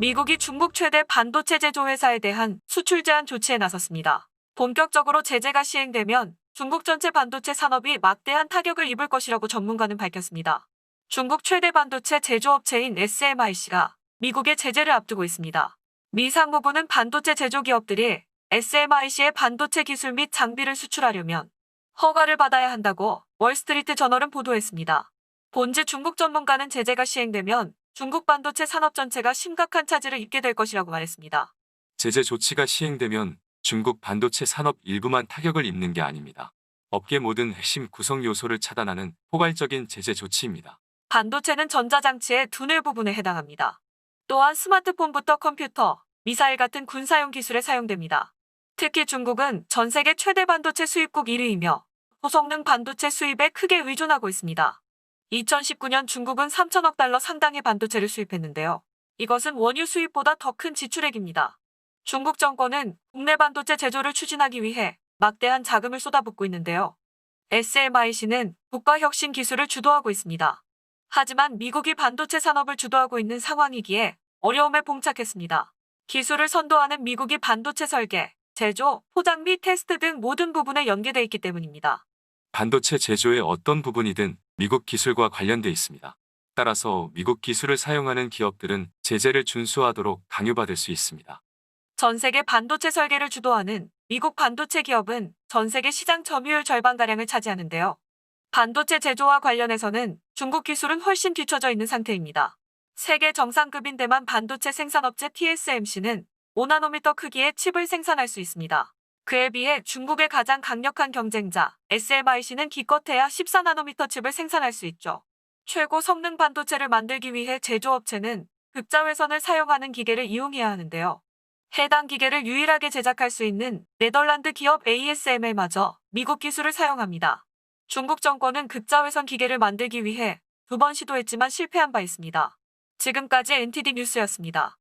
미국이 중국 최대 반도체 제조 회사에 대한 수출 제한 조치에 나섰습니다. 본격적으로 제재가 시행되면 중국 전체 반도체 산업이 막대한 타격을 입을 것이라고 전문가는 밝혔습니다. 중국 최대 반도체 제조업체인 SMIC가 미국의 제재를 앞두고 있습니다. 미 상무부는 반도체 제조 기업들이 SMIC의 반도체 기술 및 장비를 수출하려면 허가를 받아야 한다고 월스트리트 저널은 보도했습니다. 본지 중국 전문가는 제재가 시행되면 중국 반도체 산업 전체가 심각한 차질을 입게 될 것이라고 말했습니다. 제재 조치가 시행되면 중국 반도체 산업 일부만 타격을 입는 게 아닙니다. 업계 모든 핵심 구성 요소를 차단하는 포괄적인 제재 조치입니다. 반도체는 전자장치의 두뇌 부분에 해당합니다. 또한 스마트폰부터 컴퓨터, 미사일 같은 군사용 기술에 사용됩니다. 특히 중국은 전 세계 최대 반도체 수입국 1위이며 고성능 반도체 수입에 크게 의존하고 있습니다. 2019년 중국은 3천억 달러 상당의 반도체를 수입했는데요. 이것은 원유 수입보다 더 큰 지출액입니다. 중국 정권은 국내 반도체 제조를 추진하기 위해 막대한 자금을 쏟아붓고 있는데요. SMIC는 국가혁신 기술을 주도하고 있습니다. 하지만 미국이 반도체 산업을 주도하고 있는 상황이기에 어려움에 봉착했습니다. 기술을 선도하는 미국이 반도체 설계, 제조, 포장 및 테스트 등 모든 부분에 연계돼 있기 때문입니다. 반도체 제조의 어떤 부분이든 미국 기술과 관련돼 있습니다. 따라서 미국 기술을 사용하는 기업들은 제재를 준수하도록 강요받을 수 있습니다. 전 세계 반도체 설계를 주도하는 미국 반도체 기업은 전 세계 시장 점유율 절반가량을 차지하는데요. 반도체 제조와 관련해서는 중국 기술은 훨씬 뒤처져 있는 상태입니다. 세계 정상급인 데만 반도체 생산업체 TSMC는 5나노미터 크기의 칩을 생산할 수 있습니다. 그에 비해 중국의 가장 강력한 경쟁자 SMIC는 기껏해야 14나노미터 칩을 생산할 수 있죠. 최고 성능 반도체를 만들기 위해 제조업체는 극자회선을 사용하는 기계를 이용해야 하는데요. 해당 기계를 유일하게 제작할 수 있는 네덜란드 기업 ASML마저 미국 기술을 사용합니다. 중국 정권은 극자회선 기계를 만들기 위해 두 번 시도했지만 실패한 바 있습니다. 지금까지 NTD 뉴스였습니다.